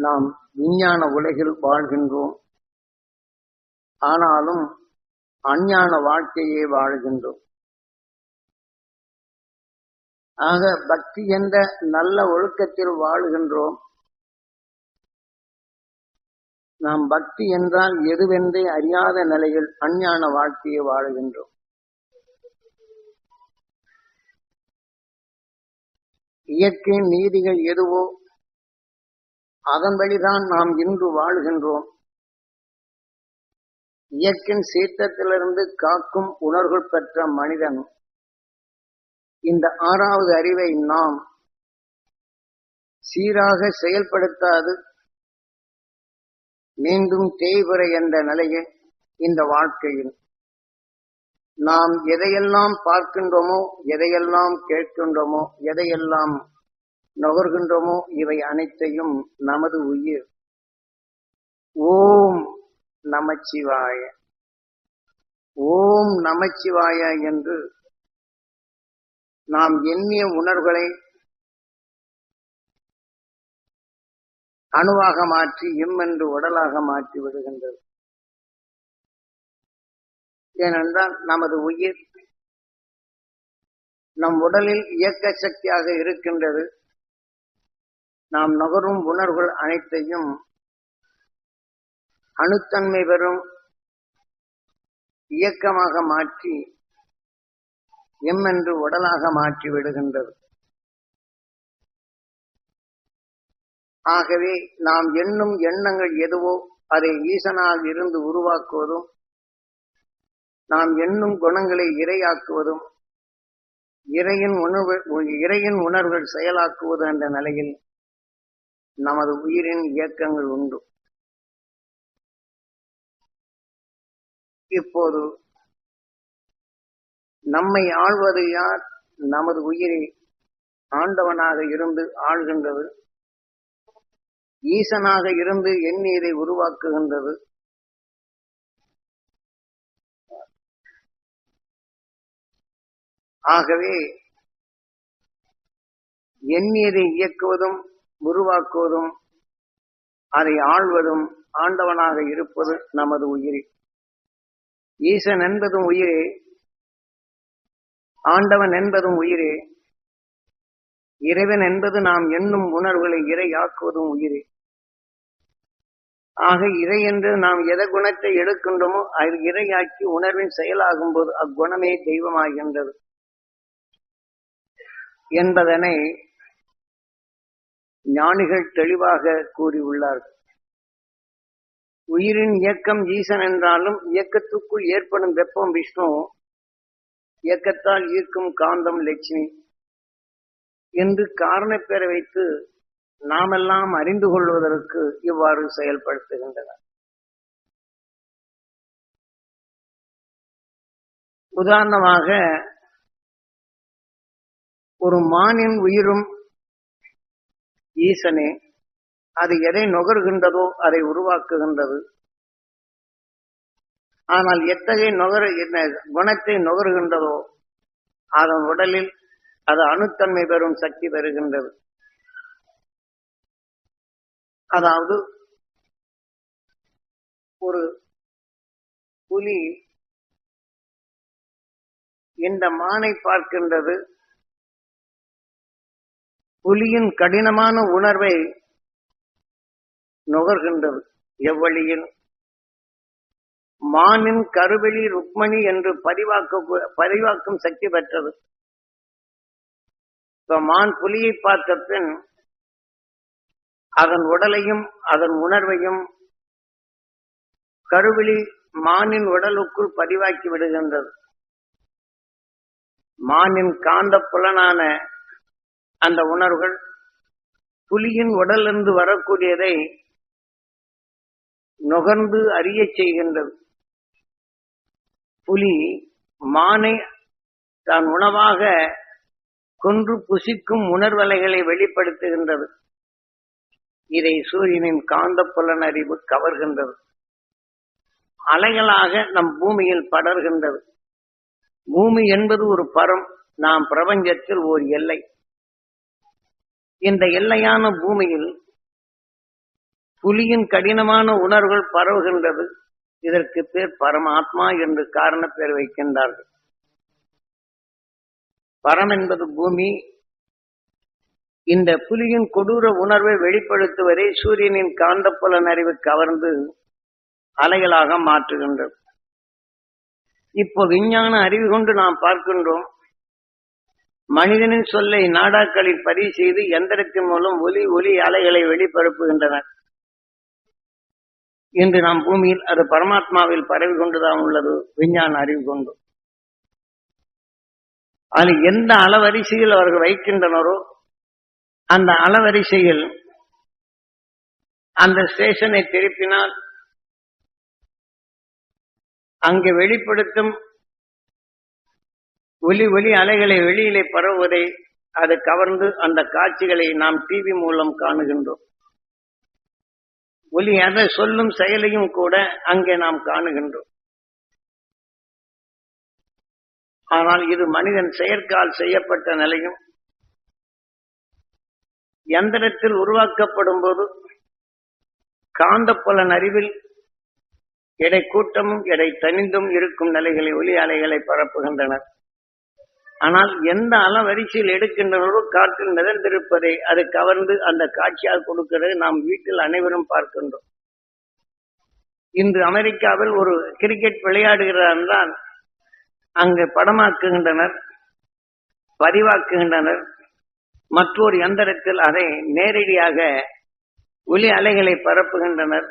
நாம் விஞ்ஞான உலகில் வாழ்கின்றோம். ஆனாலும் அஞ்ஞான வாழ்க்கையே வாழ்கின்றோம். ஆக பக்தி என்ற நல்ல ஒழுக்கத்தில் வாழுகின்றோம். நாம் பக்தி என்றால் எதுவென்றே அறியாத நிலையில் அஞ்ஞான வாழ்க்கையை வாழுகின்றோம். இயற்கை நீதிகள் எதுவோ அதன் வழிதான் நாம் இன்று வாழுகின்றோம். இயற்கையின் சீற்றத்திலிருந்து காக்கும் உணர்வு பெற்ற மனிதன். இந்த ஆறாவது அறிவை நாம் சீராக செயல்படுத்தாது மீண்டும் தேய்வுரை என்ற நிலையில் இந்த வாழ்க்கையில். நாம் எதையெல்லாம் பார்க்கின்றோமோ எதையெல்லாம் கேட்கின்றோமோ எதையெல்லாம் நுகர்கின்றோமோ இவை அனைத்தையும் நமது உயிர். ஓம் நமச்சிவாய. ஓம் நமச்சிவாய என்று நாம் எண்ணிய உணர்வுகளை அணுவாக மாற்றி இம் என்று உடலாக மாற்றி விடுகின்றது. ஏனென்றால் நமது உயிர் நம் உடலில் இயக்க சக்தியாக இருக்கின்றது. நாம் நுகரும் உணர்வுகள் அனைத்தையும் அணுத்தன்மை பெறும் இயக்கமாக மாற்றி எம் என்று உடலாக மாற்றி விடுகின்றது. ஆகவே நாம் எண்ணும் எண்ணங்கள் எதுவோ அதை ஈசனால் இருந்து உருவாக்குவதும் நாம் எண்ணும் குணங்களை இரையாக்குவதும் இறையின் உணர்வு இறையின் உணர்வுகள் செயலாக்குவது என்ற நிலையில் நமது உயிரின் இயக்கங்கள் உண்டு. இப்போது நம்மை ஆழ்வது யார்? நமது உயிரை ஆண்டவனாக இருந்து ஆள்கின்றது ஈசனாக இருந்து எண்ணி இதை உருவாக்குகின்றது. ஆகவே எண்ணியதை இயக்குவதும் உருவாக்குவதும் அதை ஆள்வதும் ஆண்டவனாக இருப்பது நமது உயிர். ஈசன் என்பதும் உயிரே. ஆண்டவன் என்பதும் உயிரே. இறைவன் என்பது நாம் எண்ணும் உணர்வுகளை இறையாக்குவதும் உயிரே. ஆக இறை என்று நாம் எத குணத்தை எடுக்கின்றோமோ அது இறையாக்கி உணர்வின் செயலாகும் போது அக்குணமே தெய்வமாகின்றது. என்பதனை ஞானிகள் தெளிவாக கூறியுள்ளார்கள் உயிரின் இயக்கம் ஈசன் என்றாலும் இயக்கத்துக்குள் ஏற்படும் வெப்பம் விஷ்ணு இயக்கத்தால் ஈர்க்கும் காந்தம் லட்சுமி. என்று காரணப்பெற வைத்து நாமெல்லாம் அறிந்து கொள்வதற்கு இவ்வாறு செயல்படுத்துகின்றனர். உதாரணமாக ஒரு மானின் உயிரும் ஈசனே அது எதை நுகர்கின்றதோ அதை உருவாக்குகின்றது. ஆனால் எத்தகைய நுகர குணத்தை நுகர்கின்றதோ அதன் உடலில் அது அணுத்தன்மை பெறும் சக்தி பெறுகின்றது. அதாவது ஒரு புலி இந்த மானை பார்க்கின்றது புலியின் கடினமான உணர்வை நுகர்கின்றது. எவ்வழியில் மானின் கருவெளி ருக்மணி என்று பதிவாக்க பதிவாக்கும் சக்தி பெற்றது. இப்ப மான் புலியை பார்த்த பின் அதன் உடலையும் அதன் உணர்வையும் கருவிழி மானின் உடலுக்குள் பதிவாக்கி விடுகின்றது. மானின் காந்த புலனான அந்த உணர்வுகள் புலியின் உடலிருந்து வரக்கூடியதை நுகர்ந்து அறிய செய்கின்றது. புலி மானை தான் உணவாக கொன்று புசிக்கும் உணர்வலைகளை வெளிப்படுத்துகின்றது. இதை சூரியனின் காந்த புலன் அறிவு கவர்கின்றது. அலைகளாக நம் பூமியில் படர்கின்றது. பூமி என்பது ஒரு பரம் நாம் பிரபஞ்சத்தில் ஓர் எல்லை. இந்த எல்லையான பூமியில் புலியின் கடினமான உணர்வுகள் பரவுகின்றது. இதற்கு பேர் பரமாத்மா என்று காரண பேர் வைக்கின்றார்கள். பரம் என்பது பூமி. இந்த புலியின் கொடூர உணர்வை வெளிப்படுத்துவதை சூரியனின் காந்தப்புலன் அறிவு கவர்ந்து அலைகளாக மாற்றுகின்றது. இப்போ விஞ்ஞான அறிவு கொண்டு நாம் பார்க்கின்றோம். மனிதனின் சொல்லை நாடாக்களில் பதிவு செய்து எந்திரத்தின் மூலம் ஒலி ஒலி அலைகளை வெளிப்பரப்புகின்றனர் இன்று நாம் பூமியில் அது பரமாத்மாவில் பரவி கொண்டுதான் உள்ளது விஞ்ஞான அறிவு கொண்டு. அது எந்த அளவரிசையில் அவர்கள் வைக்கின்றனரோ அந்த அளவரிசையில் அந்த ஸ்டேஷனை திருப்பினால் அங்கு வெளிப்படுத்தும் ஒலி ஒலி அலைகளை வெளியிலே பரவுவதை அது கவர்ந்து அந்த காட்சிகளை நாம் டிவி மூலம் காணுகின்றோம். ஒலி அதை சொல்லும் செயலையும் கூட அங்கே நாம் காணுகின்றோம். ஆனால் இது மனிதன் செயற்கால் செய்யப்பட்ட நிலையும் எந்திரத்தில் உருவாக்கப்படும் போது காந்தப்புலன் அறிவில் எடை கூட்டமும் எடை தனிந்தும் இருக்கும் நிலைகளை ஒலி அலைகளை பரப்புகின்றனர். ஆனால் எந்த அளவரிசையில் எடுக்கின்றனரோ காற்றில் நிறைந்திருப்பதை அது கவர்ந்து அந்த காட்சியாக கொடுக்கிறது நாம் வீட்டில் அனைவரும் பார்க்கின்றோம். இன்று அமெரிக்காவில் ஒரு கிரிக்கெட் விளையாடுகிறார் என்றால் அங்கு படமாக்குகின்றனர் பதிவாக்குகின்றனர் மற்றொரு எந்திரத்தில் அதை நேரடியாக ஒலி அலைகளை பரப்புகின்றனர்.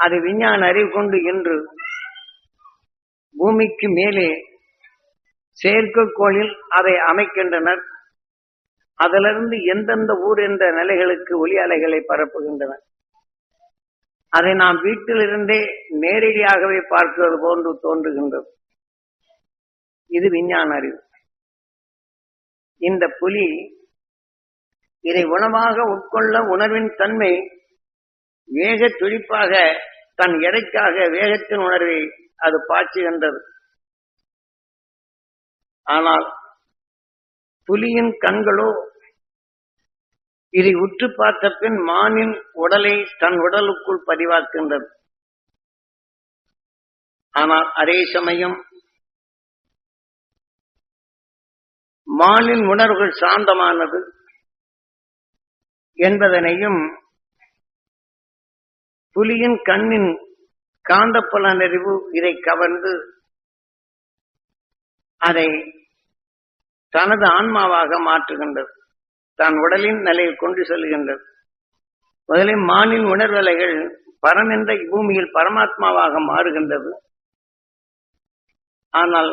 அது விஞ்ஞான அறிவு கொண்டு இன்று பூமிக்கு மேலே செயற்கைக்கோளில் அதை அமைக்கின்றனர். அதிலிருந்து எந்தெந்த ஊர் என்ற நிலைகளுக்கு ஒலி அலைகளை பரப்புகின்றனர் அதை நாம் வீட்டிலிருந்தே நேரடியாகவே பார்க்கிறது போன்று தோன்றுகின்றது. இது விஞ்ஞான அறிவு. இந்த புலி இதை உணவாக உட்கொள்ள உணர்வின் தன்மை வேக துடிப்பாக தன் எடைக்காக வேகத்தின் உணர்வை அது பாய்ச்சுகின்றது. ஆனால் புலியின் கண்களோ இதை உற்று பார்த்த பின் மானின் உடலை தன் உடலுக்குள் பதிவாக்குகின்றது. ஆனால் அதே சமயம் மானின் உணர்வுகள் சாந்தமானது என்பதனையும் புலியின் கண்ணின் காந்தப்புலனறிவு இதை கவர்ந்து அதை தனது ஆன்மாவாக மாற்றுகின்றது. தன் உடலின் நிலையை கொண்டு செல்கின்றது. முதலில் மானின் உணர்வலைகள் பரம் என்ற பூமியில் பரமாத்மாவாக மாறுகின்றது. ஆனால்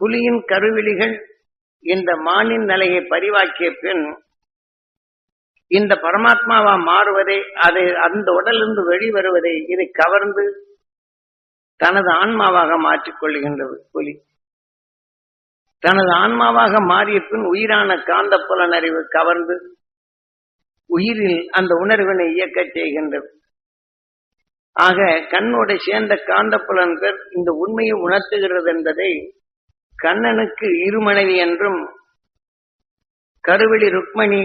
புலியின் கருவிழிகள் இந்த மானின் நிலையை பரிவாக்கிய பின் இந்த பரமாத்மாவா மாறுவதை அதை அந்த உடலிருந்து வெளிவருவதை இதை கவர்ந்து தனது ஆன்மாவாக மாற்றிக்கொள்கின்றது புலி. தனது ஆன்மாவாக மாறிய பின் உயிரான காந்த புலனறிவு கவர்ந்து உயிரில் அந்த உணர்வினை இயக்கச் செய்கின்றது. ஆக கண்ணோட சேர்ந்த காந்த புலன்கள் இந்த உண்மையை உணர்த்துகிறது என்பதை கண்ணனுக்கு இருமனைவி என்றும் கருவெளி ருக்மணி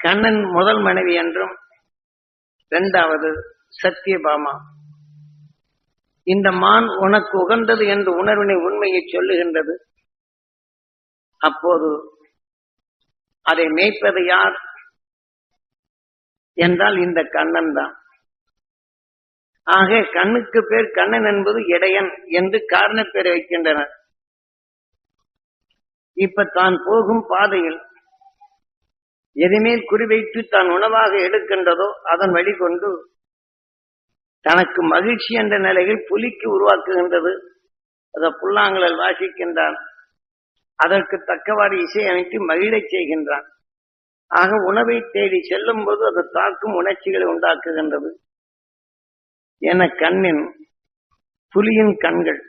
கண்ணன் முதல் மனைவி என்றும் இரண்டாவது சத்தியபாமா இந்த மான் உனக்கு உகந்தது என்று உணர்வினை உண்மையை சொல்லுகின்றது. அப்போது அதை மேய்ப்பது யார் என்றால் இந்த கண்ணன் தான். ஆக கண்ணுக்கு பேர் கண்ணன் என்பது இடையன் என்று காரண பேர் வைக்கின்றனர். இப்ப தான் போகும் பாதையில் எதுமேல் குறிவைத்து தான் உணவாக எடுக்கின்றதோ அதன் வழிகொண்டு தனக்கு மகிழ்ச்சி என்ற நிலையில் புலிக்கு உருவாக்குகின்றது. அதை புல்லாங்குழல் வாசிக்கின்றான். அதற்கு தக்கவாறு இசையமைத்து மகிழச் செய்கின்றான். ஆக உணவை தேடி செல்லும் போது அது தாக்கும் உணர்ச்சிகளை உண்டாக்குகின்றது. என கண்ணின் புலியின் கண்கள்.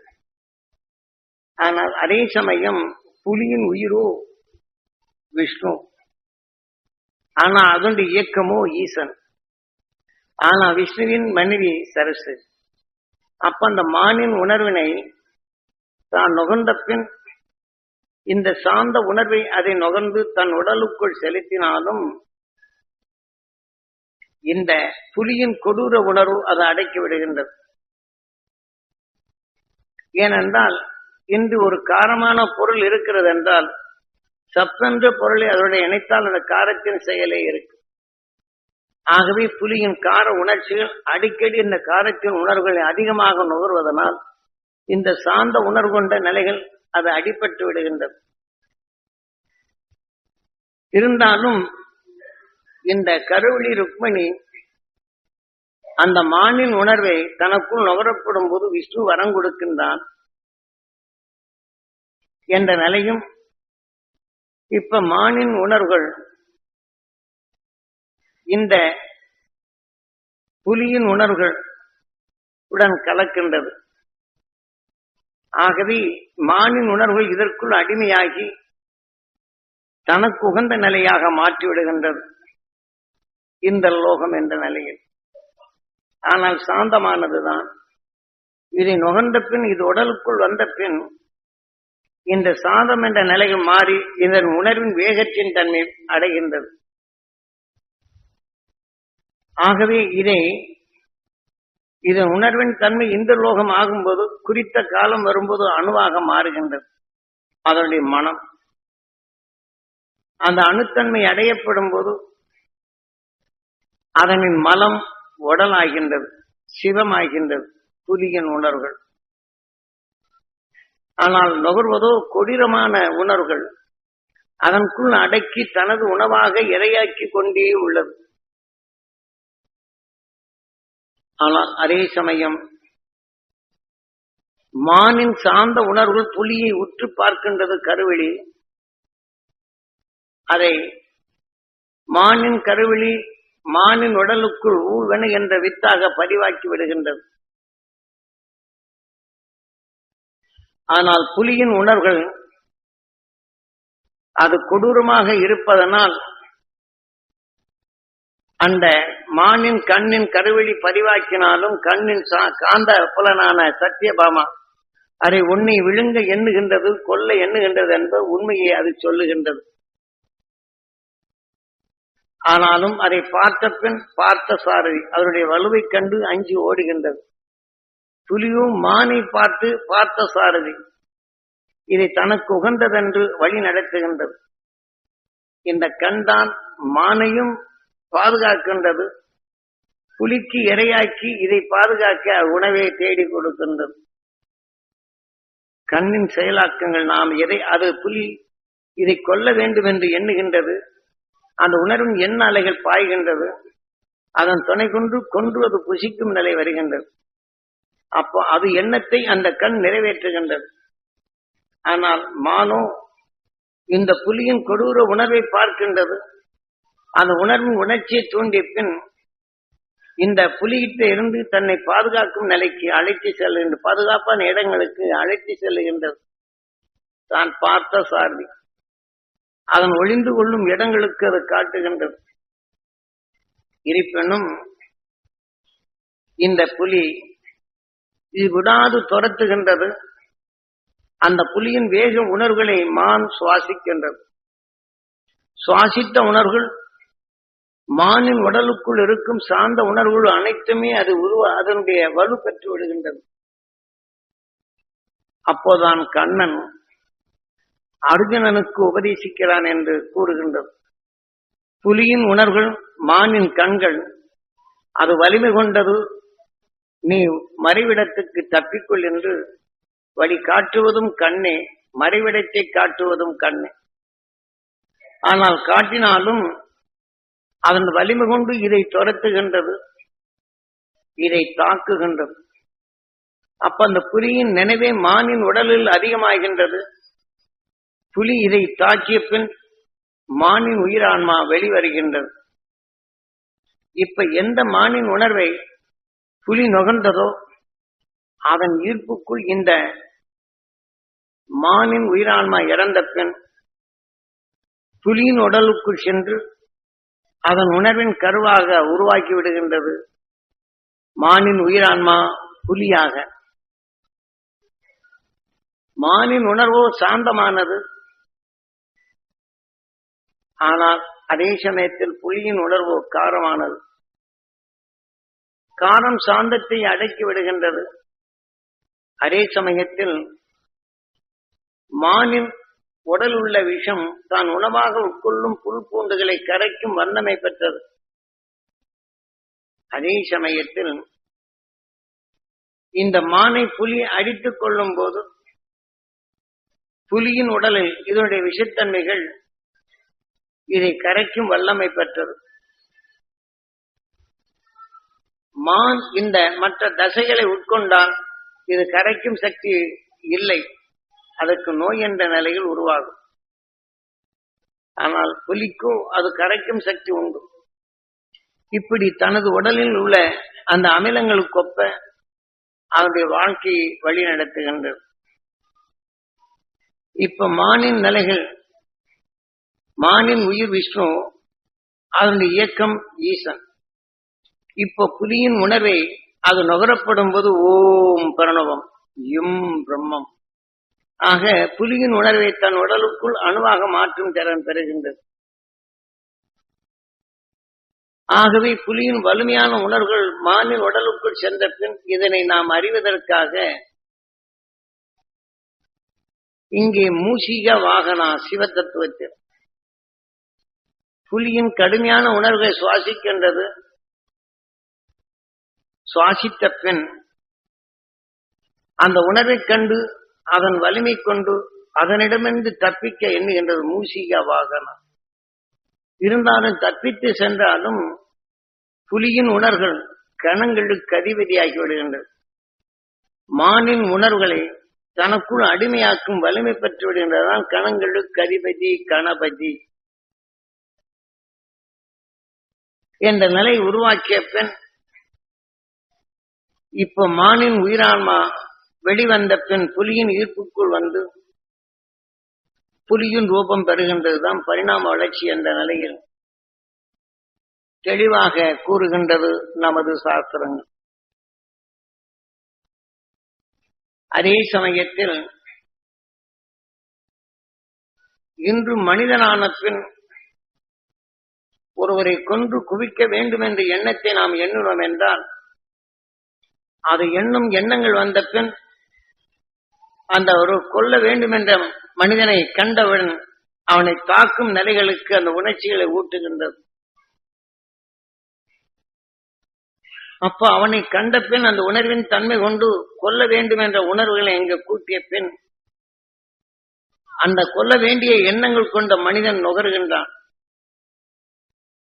ஆனால் அதே சமயம் புலியின் உயிரோ விஷ்ணு. ஆனா அதனுடைய இயக்கமோ ஈசன். ஆனா விஷ்ணுவின் மனைவி சரசு. அப்ப அந்த மானின் உணர்வினை தான் நுகர்ந்த பின் இந்த சாந்த உணர்வை அதை நுகர்ந்து தன் உடலுக்குள் செலுத்தினாலும் இந்த புலியின் கொடூர உணர்வு அதை அடக்கி விடுகின்றது. ஏனென்றால் இன்று ஒரு காரமான பொருள் இருக்கிறது என்றால் சப்பென்ற பொருளை அதனுடைய இணைத்தால் அந்த காரத்தின் செயலே இருக்கு ஆகவே புலியின் கார உணர்ச்சிகள் அடிக்கடி இந்த காரத்தின் உணர்வுகளை அதிகமாக நுகர்வதனால் இந்த சாந்த உணர்வு கொண்ட நிலைகள் அது அடிபட்டு விடுகின்றது. இருந்தாலும் இந்த கருவளி ருக்மணி அந்த மானின் உணர்வை தனக்குள் நுகரப்படும் போது விஷ்ணு வரம் கொடுக்கின்றான் என்ற நிலையும் இப்ப மானின் உணர்வுகள் இந்த புலியின் உணர்வுகள் உடன் கலக்கின்றது. ஆகவே மானின் உணர்வுகள் இதற்குள் அடிமையாகி தனக்கு உகந்த நிலையாக மாற்றிவிடுகின்றது. இந்த லோகம் என்ற நிலையில். ஆனால் சாந்தமானதுதான். இதை நுகர்ந்த பின் இது உடலுக்குள் வந்த பின் இந்த சாந்தம் என்ற நிலையில் மாறி இதன் உணர்வின் வேகத்தின் தன்மை அடைகின்றது. ஆகவே இதை இதன் உணர்வின் தன்மை இந்த லோகம் ஆகும்போது குறித்த காலம் வரும்போது அணுவாக மாறுகின்றது. அதனுடைய மனம். அந்த அணுத்தன்மை அடையப்படும் போது அதனின் மலம் உடலாகின்றது சிவமாகின்றது புலியின் உணர்வுகள். ஆனால் நுகர்வதோ கொடூரமான உணர்வுகள் அதற்குள் அடக்கி தனது உணவாக இரையாக்கி கொண்டே உள்ளது. ஆனால் அதே சமயம் மானின் சார்ந்த உணர்வுகள் புலியை உற்று பார்க்கின்றது கருவெளி. அதை மானின் கருவெளி மானின் உடலுக்குள் ஊழ்வன என்ற வித்தாக பதிவாக்கி விடுகின்றது. ஆனால் புலியின் உணர்வுகள் அது கொடூரமாக இருப்பதனால் அந்த மானின் கண்ணின் கருவெளி பதிவாக்கினாலும் கண்ணின் காந்த புலனான சத்தியபாமா அதை உன்னை விழுங்க எண்ணுகின்றது கொல்ல எண்ணுகின்றது என்பது உண்மையை அது சொல்லுகின்றது. ஆனாலும் அதை பார்த்த பின் பார்த்த சாரதி அதனுடைய வலுவை கண்டு அஞ்சு ஓடுகின்றது. புலியும் மானை பார்த்து பார்த்த சாரதி இதை தனக்கு உகந்ததென்று வழி நடத்துகின்றது. இந்த கண்தான் மானையும் பாதுகாக்கின்றது. புலிக்கு இரையாக்கி இதை பாதுகாக்க உணவை தேடி கொடுக்கின்றது. கண்ணின் செயலாக்கங்கள் நாம் எதை அது புலி இதை கொல்ல வேண்டும் என்று எண்ணுகின்றது. அந்த உணர்வின் எண்ண அலைகள் பாய்கின்றது. அதன் துணை கொண்டு கொன்று அது புசிக்கும் நிலை வருகின்றது. அப்போ அது எண்ணத்தை அந்த கண் நிறைவேற்றுகின்றது. ஆனால் மானோ இந்த புலியின் கொடூர உணர்வை பார்க்கின்றது. அந்த உணர்வின் உணர்ச்சியை தூண்டிய பின் இந்த புலிகிட்ட இருந்து தன்னை பாதுகாக்கும் நிலைக்கு அழைத்து செல்கின்ற பாதுகாப்பான இடங்களுக்கு அழைத்து செல்லுகின்றது தான் பார்த்த சார்பி அதன் ஒளிந்து கொள்ளும் இடங்களுக்கு அது காட்டுகின்றது. இருப்பினும் இந்த புலி இது விடாது துரத்துகின்றது. அந்த புலியின் வேக உணர்வுகளை மான் சுவாசிக்கின்றது. சுவாசித்த உணர்வுகள் மானின் உடலுக்குள் இருக்கும் சார்ந்த உணர்வுகள் அனைத்துமே அது உருவ அதனுடைய வலு பெற்று விடுகின்றது. அப்போதான் கண்ணன் அர்ஜுனனுக்கு உபதேசிக்கிறான் என்று கூறுகின்றது. புலியின் உணர்வுகள் மானின் கண்கள் அது வலிமை கொண்டது. நீ மறைவிடத்துக்கு தப்பிக்கொள் என்று வழி காட்டுவதும் கண்ணே மறைவிடத்தை காட்டுவதும் கண்ணே. ஆனால் காட்டினாலும் அதன் வலிமை கொண்டு இதை துரத்துகின்றது இதை தாக்குகின்றது. அப்ப அந்த புலியின் நினைவே மானின் உடலில் அதிகமாகின்றது. புலி இதை தாக்கிய பின் மானின் உயிரான்மா வெளிவருகின்றது. இப்ப எந்த மானின் உணர்வை புலி நுகர்ந்ததோ அதன் ஈர்ப்புக்குள் இந்த மானின் உயிரான்மா இறந்த பின் புலியின் உடலுக்குள் சென்று அதன் உணர்வின் கருவாக உருவாக்கி விடுகின்றது. மானின் உயிரான்மா புலியாக. மானின் உணர்வோ சாந்தமானது. ஆனால் அதே சமயத்தில் புலியின் உணர்வோ காரமானது. காரம் சாந்தத்தை அடக்கி விடுகின்றது. அதே சமயத்தில் மானின் உடல் உள்ள விஷம் தான் உணவாக உட்கொள்ளும் புல் பூண்டுகளை கரைக்கும் வண்ணமை பெற்றது. அதே சமயத்தில் இந்த மானை புலி அடித்துக் கொள்ளும் போது புலியின் உடலில் இதனுடைய விஷத்தன்மைகள் இதை கரைக்கும் வல்லமை பெற்றது. மான் இந்த மற்ற தசைகளை உட்கொண்டால் இது கரைக்கும் சக்தி இல்லை. அதற்கு நோய் என்ற நிலையில் உருவாகும். ஆனால் புலிக்கும் அது கரைக்கும் சக்தி உண்டு. இப்படி தனது உடலில் உள்ள அந்த அமிலங்களுக்கு ஒப்ப அவருடைய வாழ்க்கையை வழி நடத்துகின்றது. இப்ப மானின் நிலைகள் மானின் உயிர் விஷ்ணு அதனுடைய இயக்கம் ஈசன். இப்ப புலியின் உணர்வை அது நுகரப்படும் போது ஓம் பிரணவம் எம் பிரம்மம். ஆக புலியின் உணர்வை தன் உடலுக்குள் அணுவாக மாற்றும் திறன் பெறுகின்றது. ஆகவே புலியின் வலிமையான உணர்வுகள் மானின் உடலுக்குள் சென்ற பின் இதனை நாம் அறிவதற்காக இங்கே மூசிக வாகனா சிவ தத்துவத்தில் புலியின் கடுமையான உணர்வை சுவாசிக்கின்றது. சுவாசித்த பின் அந்த உணர்வைக் கண்டு அதன் வலிமை கொண்டு அதனிடமிருந்து தப்பிக்க எண்ணுகின்றது மூசிக வாகனம். இருந்தாலும் தப்பித்து சென்றாலும் புலியின் உணர்வுகள் கணங்களுக்கு அதிபதியாகி விடுகின்றது. மானின் உணர்வுகளை தனக்குள் அடிமையாக்கும் வலிமை பெற்று விடுகின்றதுதான் கணங்களுக்கு அதிபதி கணபதி என்ற நிலை உருவாக்கிய பெண். இப்ப மானின் உயிரான்மா வெளிவந்த பின் புலியின் ஈர்ப்புக்குள் வந்து புலியின் ரூபம் பெறுகின்றதுதான் பரிணாம வளர்ச்சி என்ற நிலையில் தெளிவாக கூறுகின்றது நமது சாஸ்திரங்கள். அதே சமயத்தில் இன்று மனிதனான பின் ஒருவரை கொன்று குவிக்க வேண்டும் என்ற எண்ணத்தை நாம் எண்ணுவோம் என்றால் அது எண்ணும் எண்ணங்கள் வந்த பின் அந்த ஒரு கொல்ல வேண்டும் என்ற மனிதனை கண்டவுடன் அவனை தாக்கும் நிலைகளுக்கு அந்த உணர்ச்சிகளை ஊட்டுகின்றது. அப்போ அவனை கண்ட பின் அந்த உணர்வின் தன்மை கொண்டு கொல்ல வேண்டும் என்ற உணர்வுகளை எங்க கூட்டிய பின் அந்த கொல்ல வேண்டிய எண்ணங்கள் கொண்ட மனிதன் நுகர்கின்றான்.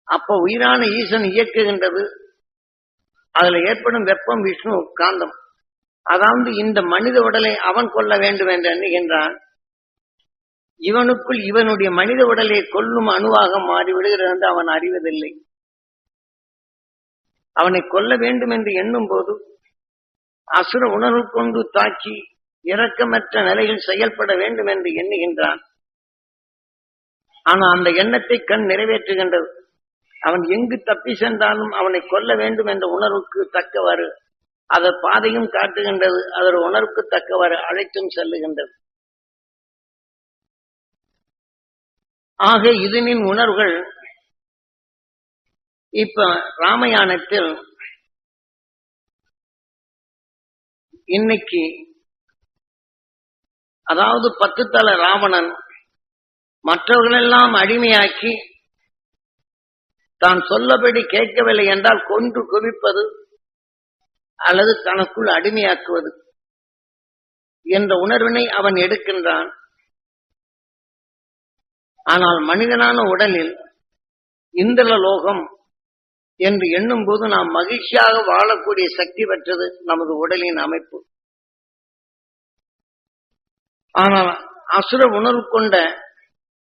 அப்ப உயிரான ஈசன் இயக்குகின்றது. அதுல ஏற்படும் வெப்பம் விஷ்ணு காந்தம். அதாவது இந்த மனித உடலை அவன் கொல்ல வேண்டும் என்று எண்ணுகின்றான். இவனுக்குள் இவனுடைய மனித உடலை கொல்லும் அணுவாக மாறிவிடுகிறது என்று அவன் அறிவதில்லை. அவனை கொல்ல வேண்டும் என்று எண்ணும் போது அசுர உணர்வு கொண்டு தாக்கி இரக்கமற்ற நிலையில் செயல்பட வேண்டும் என்று எண்ணுகின்றான். ஆனால் அந்த எண்ணத்தை கண் நிறைவேற்றுகின்றது. அவன் எங்கு தப்பி சென்றாலும் அவனை கொல்ல வேண்டும் என்ற உணர்வுக்கு தக்கவாறு அதன் பாதையும் காட்டுகின்றது அதன் உணர்வுக்கு தக்கவாறு அழைத்தும் செல்லுகின்றது. ஆக இதனின் உணர்வுகள் இப்ப ராமயானத்தில் இன்னைக்கு அதாவது பத்து தல ராவணன் மற்றவர்களெல்லாம் அடிமையாக்கி தான் சொல்லபடி கேட்கவில்லை என்றால் கொன்று குவிப்பது அல்லது தனக்குள் அடிமையாக்குவது என்ற உணர்வினை அவன் எடுக்கின்றான். ஆனால் மனிதனான உடலில் இந்திர லோகம் என்று எண்ணும் போது நாம் மகிழ்ச்சியாக வாழக்கூடிய சக்தி பெற்றது நமது உடலின் அமைப்பு. ஆனால் அசுர உணர்வு கொண்ட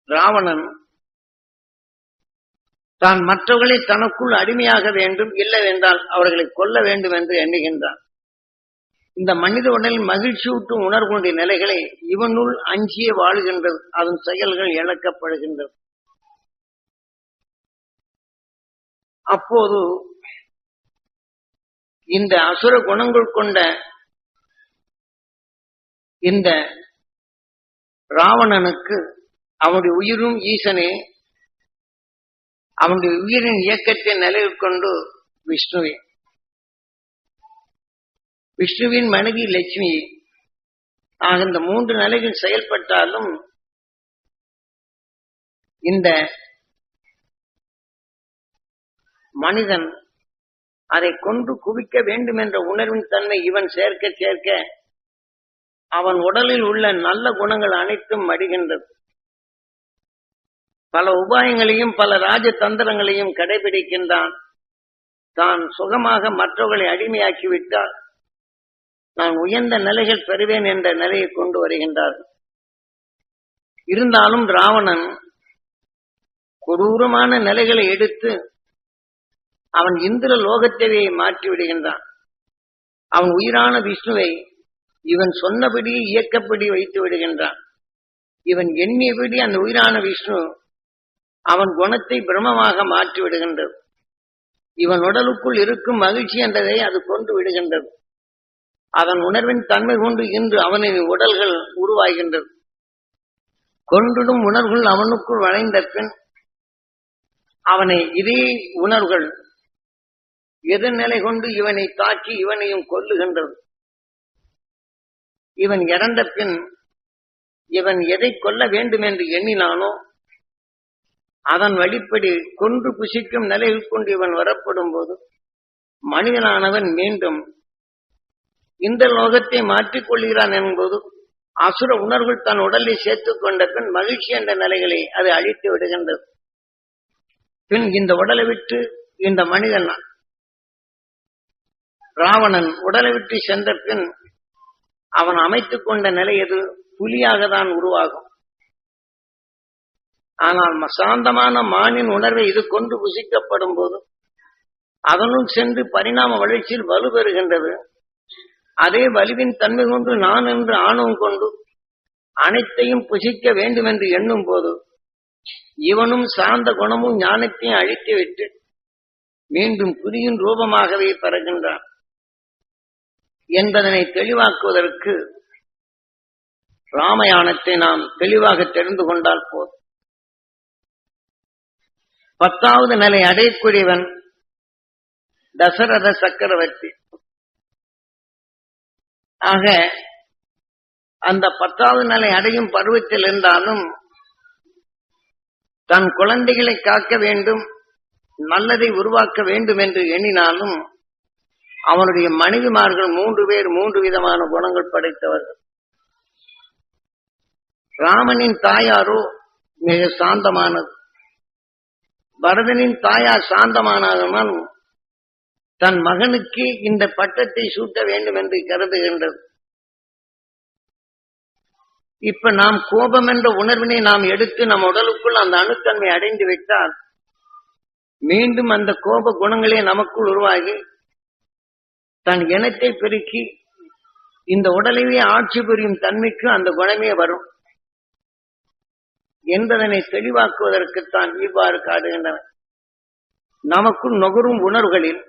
ராவணன் தான் மற்றவர்களை தனக்குள் அடிமையாக வேண்டும் இல்லவென்றால் அவர்களை கொல்ல வேண்டும் என்று எண்ணுகின்றான். இந்த மனித உடலில் மகிழ்ச்சியூட்டும் உணர்வுடைய நிலைகளை இவனுள் அஞ்சியே வாழுகின்றது அதன் செயல்கள் இழக்கப்படுகின்றது. அப்போது இந்த அசுர குணங்கள் கொண்ட இந்த ராவணனுக்கு அவனுடைய உயிரும் ஈசனே அவனுடைய உயிரின் இயக்கத்தை நிலையில் கொண்டு விஷ்ணுவே விஷ்ணுவின் மனைவி லட்சுமி. ஆக இந்த மூன்று நிலைகள் செயல்பட்டாலும் இந்த மனிதன் அதை கொண்டு குவிக்க வேண்டும் என்ற உணர்வின் தன்மை இவன் சேர்க்க சேர்க்க அவன் உடலில் உள்ள நல்ல குணங்கள் அனைத்தும் மடிகின்றது. பல உபாயங்களையும் பல ராஜதந்திரங்களையும் கடைபிடிக்கின்றான். தான் சுகமாக மற்றவர்களை அடிமையாக்கிவிட்டால் நான் உயர்ந்த நிலைகள் பெறுவேன் என்ற நிலையை கொண்டு வருகின்றார். இருந்தாலும் ராவணன் கொடூரமான நிலைகளை எடுத்து அவன் இந்திர லோகத்தேவையை மாற்றி விடுகின்றான் அவன் உயிரான விஷ்ணுவை இவன் சொன்னபடி இயக்கப்படி வைத்து விடுகின்றான். இவன் எண்ணியபடி அந்த உயிரான விஷ்ணு அவன் குணத்தை பிரமமாக மாற்றி விடுகின்றது. இவன் உடலுக்குள் இருக்கும் மகிழ்ச்சி என்றதை அது கொண்டு விடுகின்றது. அதன் உணர்வின் தன்மை கொண்டு இன்று அவனின் உடல்கள் உருவாகின்றது. கொன்றிடும் உணர்வுகள் அவனுக்குள் வளைந்த பின் அவனை இதே உணர்வுகள் எதிர்நிலை கொண்டு இவனை தாக்கி இவனையும் கொல்லுகின்றது. இவன் இறந்த பின் இவன் எதை கொல்ல வேண்டும் என்று எண்ணினானோ அதன் வழிப்படி கொன்று புசிக்கும் நிலையில் கொண்டு இவன் வரப்படும் போது மனிதனானவன் மீண்டும் இந்த லோகத்தை மாற்றிக் கொள்கிறான் என்பது அசுர உணர்வுகள் தன் உடலை சேர்த்துக் கொண்ட பின் மகிழ்ச்சி என்ற நிலைகளை அது அழித்து விடுகின்றது. பின் இந்த உடலை விட்டு இந்த மனிதன் ராவணன் உடலை விட்டு சென்ற பின் அவன் அமைத்துக் கொண்ட நிலை எது? புலியாக தான் உருவாகும். ஆனால் சாந்தமான மானின் உணர்வை இது கொண்டு புசிக்கப்படும் போது அதனுள் சென்று பரிணாம வளர்ச்சியில் வலுப்பெறுகின்றது அதே வலுவின் தன்மை கொண்டு நான் என்று ஆணவம் கொண்டு அனைத்தையும் புசிக்க வேண்டும் என்று எண்ணும் போது இவனும் சார்ந்த குணமும் ஞானத்தையும் அழித்து விட்டு மீண்டும் புரியும் ரூபமாகவே பெறுகின்றான். என்பதனை தெளிவாக்குவதற்கு ராமயானத்தை நாம் தெளிவாக தெரிந்து கொண்டால் போதும். பத்தாவது நிலை அடையக்கூடியவன் தசரத சக்கரவர்த்தி. ஆக அந்த பத்தாவது நிலை அடையும் பருவத்தில் இருந்தாலும் தன் குழந்தைகளை காக்க வேண்டும் நல்லதை உருவாக்க வேண்டும் என்று எண்ணினாலும் அவனுடைய மனைவிமார்கள் மூன்று பேர் மூன்று விதமான குணங்கள் படைத்தவர்கள். ராமனின் தாயாரோ மிக சாந்தமானது. பரதனின் தாயார் சாந்தமானாதனால் தன் மகனுக்கு இந்த பட்டத்தை சூட்ட வேண்டும் என்று கருதுகின்றது. இப்ப நாம் கோபம் என்ற உணர்வினை நாம் எடுத்து நம் உடலுக்குள் அந்த அணுத்தன்மை அடைந்து விட்டால் மீண்டும் அந்த கோப குணங்களே நமக்குள் உருவாகி தன் இனத்தை பெருக்கி இந்த உடலையே ஆட்சி புரியும் தன்மைக்கு அந்த குணமே வரும். என்பதனை தெளிவாக்குவதற்குத்தான் இவ்வாறு காடுகின்றன நமக்குள் நுகரும் உணர்வுகளில்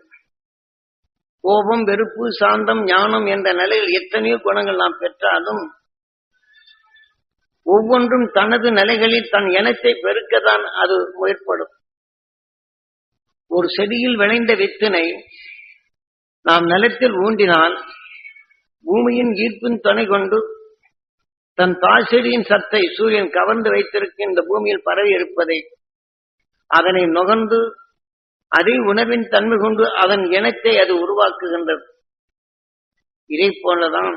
கோபம் வெறுப்பு சாந்தம் ஞானம் என்ற நிலையில் எத்தனையோ குணங்கள் நாம் பெற்றாலும் ஒவ்வொன்றும் தனது நிலைகளில் தன் இனத்தை பெருக்கத்தான் அது முயற்படும் ஒரு செடியில் விளைந்த வித்தினை நாம் நிலத்தில் ஊண்டினால் பூமியின் ஈர்ப்பின் துணை கொண்டு தன் தாய்செடியின் சத்தை சூரியன் கவர்ந்து வைத்திருக்கும் இந்த பூமியில் பரவி இருப்பதை அதனை நுகர்ந்து அதே உணவின் தன்மை கொண்டு அதன் இனத்தை அது உருவாக்குகின்றது. இதை போலதான்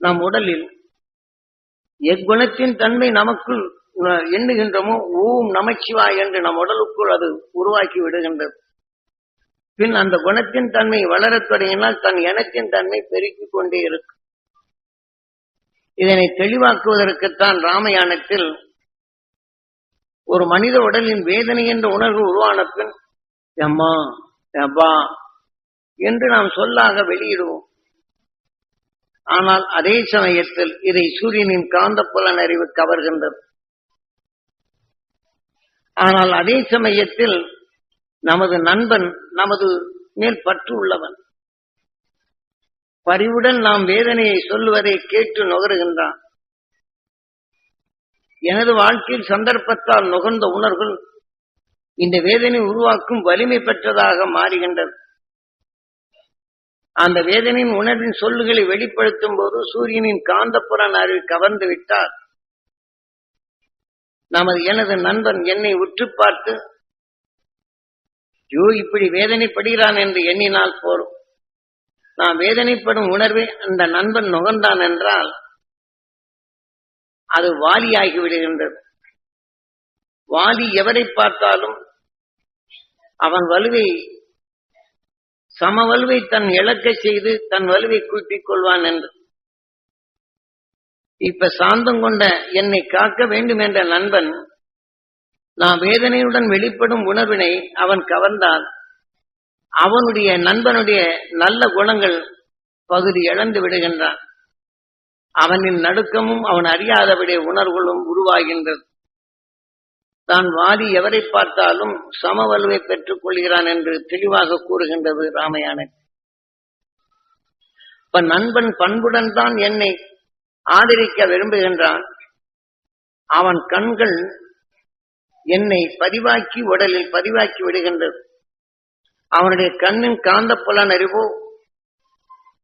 நம் உடலில் எக்குணத்தின் தன்மை நமக்குள் எண்ணுகின்றமோ ஓம் நமச்சிவா என்று நம் உடலுக்குள் அது உருவாக்கி விடுகின்றது. பின் அந்த குணத்தின் தன்மை வளரத் தொடங்கினால் தன் இனத்தின் தன்மை பெருக்கிக் கொண்டே இருக்கும். இதனை தெளிவாக்குவதற்குத்தான் ராமயானத்தில் ஒரு மனித உடலின் வேதனை என்ற உணர்வு உருவான பின் எம்மா எப்பா என்று நாம் சொல்லாக வெளியிடுவோம். ஆனால் அதே சமயத்தில் இதை சூரியனின் காந்த புலன் அறிவு கவர்கின்றது. ஆனால் அதே சமயத்தில் நமது நண்பன் நமது மேல் பற்று உள்ளவன். பரிவுடன் நாம் வேதனையை சொல்லுவதை கேட்டு நுகருகின்றான். எனது வாழ்க்கையில் சந்தர்ப்பத்தால் நுகர்ந்த உணர்வுகள் இந்த வேதனை உருவாக்கும் வலிமை பெற்றதாக மாறுகின்றது. அந்த வேதனையின் உணர்வின் சொல்லுகளை வெளிப்படுத்தும் போது சூரியனின் காந்தப்புறன் அறிவு கவர்ந்து விட்டார். நமது எனது நண்பன் என்னை உற்று பார்த்து ஐயோ இப்படி வேதனைப்படுகிறான் என்று எண்ணினால் போரும். நான் வேதனைப்படும் உணர்வை அந்த நண்பன் நுகர்ந்தான் என்றால் அது வாலியாகி விடுகின்றது. வாலி எவரை பார்த்தாலும் அவன் வலுவை சம வலுவை தன் இழக்க செய்து தன் வலுவை கூட்டிக் கொள்வான் என்று. இப்ப சாந்தம் கொண்ட என்னை காக்க வேண்டும் என்ற நண்பன் நான் வேதனையுடன் வெளிப்படும் உணர்வினை அவன் கவர்ந்தான் அவனுடைய நண்பனுடைய நல்ல குணங்கள் பகுதி இழந்து விடுகின்றான். அவனின் நடுக்கமும் அவன் அறியாதவிடைய உணர்வுகளும் உருவாகின்றது. தான் வாதி எவரை பார்த்தாலும் சம வலுவை பெற்றுக் கொள்கிறான் என்று தெளிவாக கூறுகின்றது ராமயானை இப்ப நண்பன் பண்புடன் தான் என்னை ஆதரிக்க விரும்புகின்றான். அவன் கண்கள் என்னை பதிவாக்கி உடலில் பதிவாக்கி விடுகின்றது. அவனுடைய கண்ணின் காந்தப்புலன் அறிவோ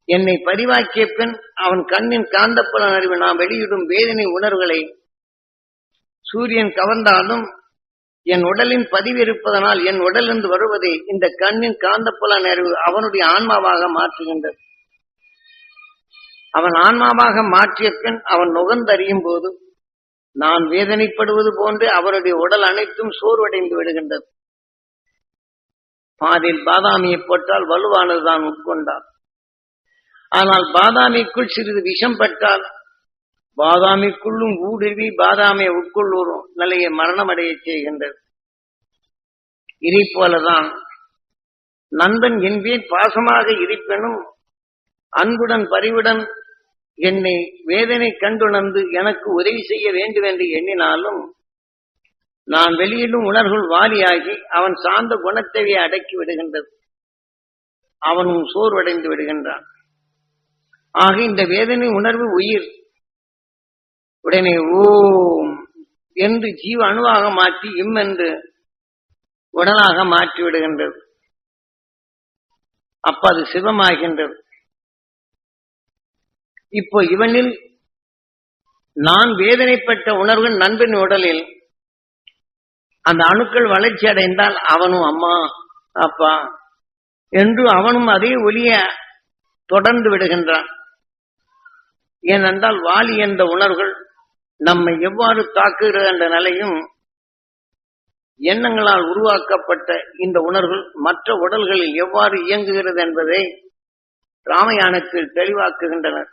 என்னை பதிவாக்கிய பின் அவன் கண்ணின் காந்தப்புலன் அறிவு நாம் வெளியிடும் வேதனை உணர்வுகளை சூரியன் கவர்ந்தாலும் என் உடலின் பதிவு இருப்பதனால் என் உடலிருந்து வருவதை இந்த கண்ணின் காந்தப்புலன் அறிவு அவனுடைய ஆன்மாவாக மாற்றுகின்றது. அவன் ஆன்மாவாக மாற்றிய பின் அவன் நுகர்ந்தறியும் போது நான் வேதனைப்படுவது போன்று அவருடைய உடல் அனைத்தும் சோர்வடைந்து விடுகின்றது. பாதில் பாதாமியை போட்டால் வலுவானதுதான் உட்கொண்டார். ஆனால் பாதாமிக்குள் சிறிது விஷம் பட்டால் பாதாமிக்குள்ளும் ஊடுருவி பாதாமியை உட்கொள்ளும் நிலையை அடைய செய்கின்றது. இதை போலதான் நண்பன் என்பேன் பாசமாக இருப்பினும் அன்புடன் பரிவுடன் என்னை வேதனை கண்டுணர்ந்து எனக்கு உதவி செய்ய வேண்டும் என்று எண்ணினாலும் நான் வெளியிலும் உணர்வுள் வாலியாகி அவன் சார்ந்த குணத்தையே அடக்கி விடுகின்றது. அவனும் சோர்வடைந்து விடுகின்றான். ஆக இந்த வேதனை உணர்வு உயிர். உடனே ஓம் என்று ஜீவ அணுவாக மாற்றி இம் என்று உடலாக மாற்றி விடுகின்றது. அப்ப அது சிவமாகின்றது. இப்போ இவனில் நான் வேதனைப்பட்ட உணர்வு நண்பன் உடலில் அந்த அணுக்கள் வளர்ச்சி அடைந்தால் அவனும் அம்மா அப்பா என்று அவனும் அதே ஒலிய தொடர்ந்து விடுகின்றான். ஏனென்றால் வாலி என்ற உணர்வுகள் நம்மை எவ்வாறு தாக்குகிறது என்ற நிலையும் எண்ணங்களால் உருவாக்கப்பட்ட இந்த உணர்வுகள் மற்ற உடல்களில் எவ்வாறு இயங்குகிறது என்பதை ராமயானத்தில் தெளிவாக்குகின்றனர்.